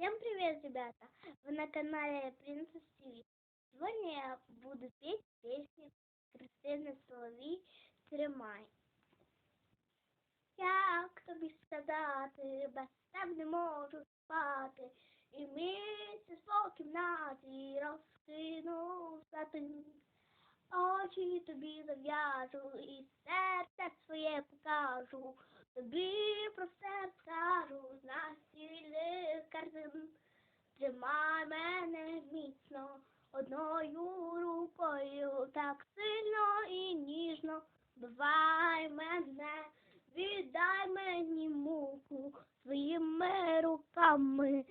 Всем привет, ребята! Вы на канале Принцесс ТВ. Сегодня я буду петь песню Кристини Соловій «Тримай». Як тобі сказати, без тебе не можу спати, і місяць по кімнаті розкинув сатин. Очі тобі зав'яжу і серце своє покажу. Тобі про все скажу на стілі картин. Тримай мене міцно одною рукою, так сильно і ніжно. бувай мене, віддай мені муку своїми руками,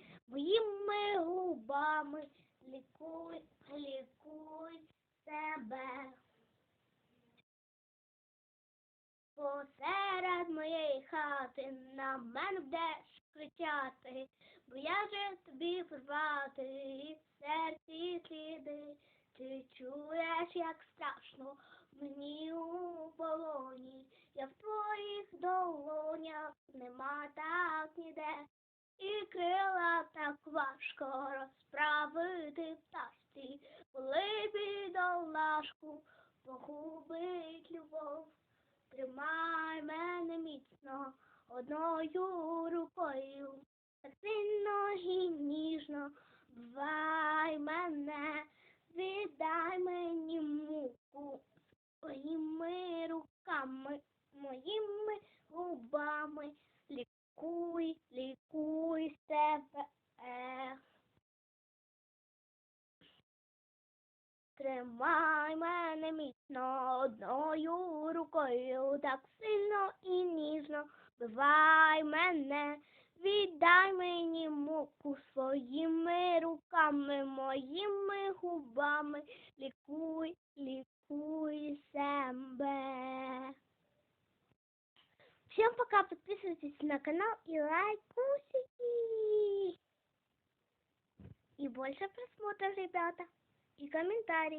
хати на мене будеш кричати, бо я же тобі порвати і в серці сліди. Ти чуєш, як страшно мені у полоні, я в твоїх долонях нема так ніде, і крила так важко розправити пташці, коли бідолашку погубить. Тримай мене міцно одною рукою, так сильно і ніжно Тримай мене міцно одною рукою, так сильно і ніжно бивай мене, віддай мені муку своїми руками, моїми губами, лікуй, лікуй себе. Всем пока, подписывайтесь на канал и лайкусики. И больше просмотров, ребята и комментарии.